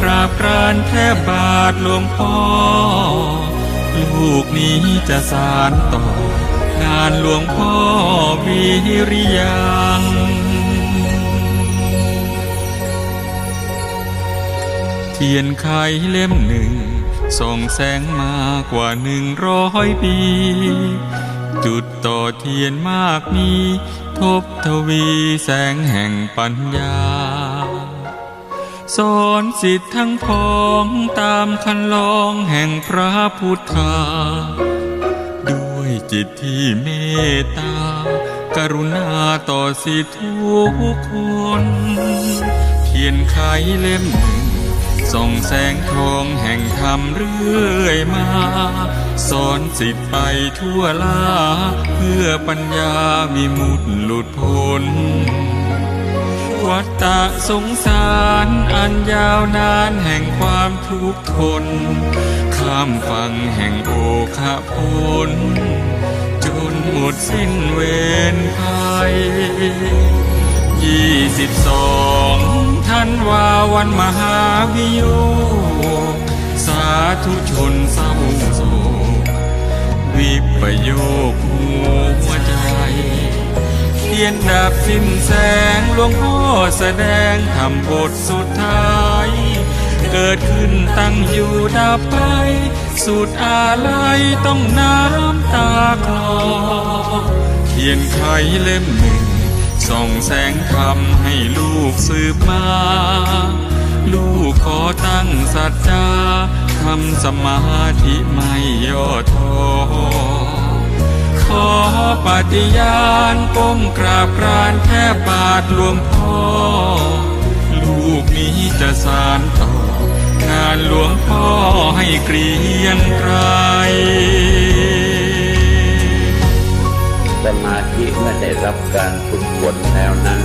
กราบกรานแทบบาทหลวงพ่อ ลูกนี้จะสารต่อ งานหลวงพ่อวิริยังเทียนไขเล่มหนึ่งส่องแสงมากว่าหนึ่งร้อยปี จุดต่อเทียนมากมี ทบทวีแสงแห่งปัญญา สอนสิทธิ์ทั้งพ้องตามคันลองแห่งพระพุทธา ด้วยจิตที่เมตตา กรุณาต่อสิทธิทุกคนเทียนไขเล่มหนึ่งส่องแสงทองแห่งธรรมเรื่อยมา สอนสิทธิ์ไปทั่วลา เพื่อปัญญามีมุดหลุดพ้น วัฏฏะสงสารอันยาวนานแห่งความทุกข์ทน ข้ามฝั่งแห่งโอคะพลจนหมดสิ้นเวรภัยยี่สิบสองท่านว่าวันมหาวิโยสาธุชนเศร้าโศกวิปโยคหัว ยนดับสิ้นแสงหลวงพ่อแสดงทำบทสุดท้าย เกิดขึ้นตั้งอยู่ดับไป สุดอาลัยต้องน้ำตาคลอเทียนไขเล่มหนึ่ง ส่องแสงธรรมให้ลูกสืบมา ลูกขอตั้งสัจจาทำสมาธิไม่ย่อท้อ ฏิญาณก้มกราบกรานแทบบาทหลวงพ่อ ลูกนี้จะสานต่องานหลวงพ่อให้เกรียงไกรสมาธิเมื่อได้รับการฝึกฝนแล้วนั้น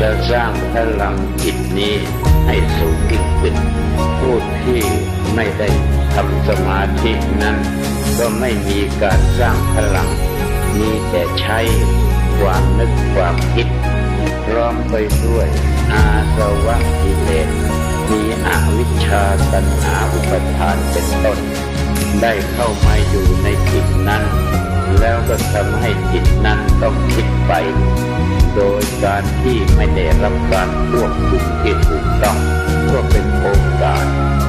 จะสร้างพลังจิตนี้ให้สูงยิ่งขึ้นผู้ที่ไม่ได้ทำสมาธินั้น ก็ไม่มีการสร้างพลัง มีแต่ใช้ความนึกความคิดพร้อมไปด้วย อาสวะกิเลสมีอวิชชาตัณหาอุปทานเป็นต้น ได้เข้ามาอยู่ในจิตนั้น แล้วก็ทำให้จิตนั้นต้องคิดไป โดยการที่ไม่ได้รับการควบคุมที่ถูกต้องก็เป็นโอกาส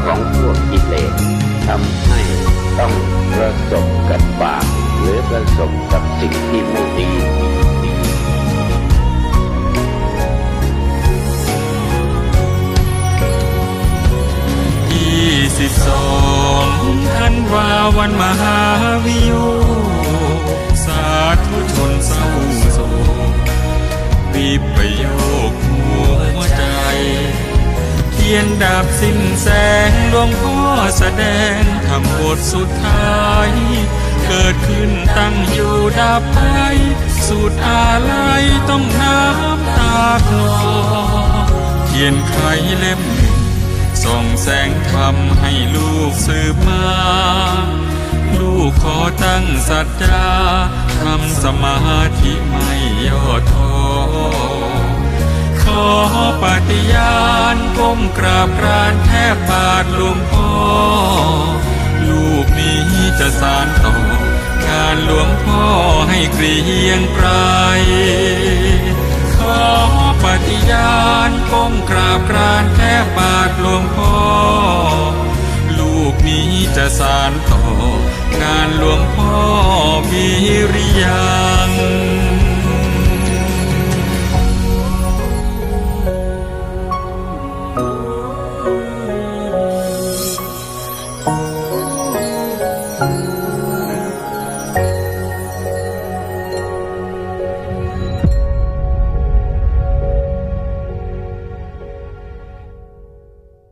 ของพวกกิเลส ว่าวันมหาวิโยสาธุชนเศร้าโศกวิปโยคหัวใจ เทียนดับสิ้นแสงหลวงพ่อแสดงทำบทสุดท้าย เกิดขึ้นตั้งอยู่ดับไปสุดอาลัยต้องน้ำตาคลอเทียนไขเล่มหนึ่งส่องแสงธรรมให้ลูกสืบมา อตั้งสัจจาทำสมาธิไม่ย่อท้อขอปฏิญาณก้มกราบกรานแทบบาทหลวงพ่อ ลูกนี้จะสานต่องานหลวงพ่อให้เกรียงไกรขอปฏิญาณก้มกราบกรานแทบบาทหลวงพ่อ นี้จะสานต่องานหลวงพ่อพิริยัง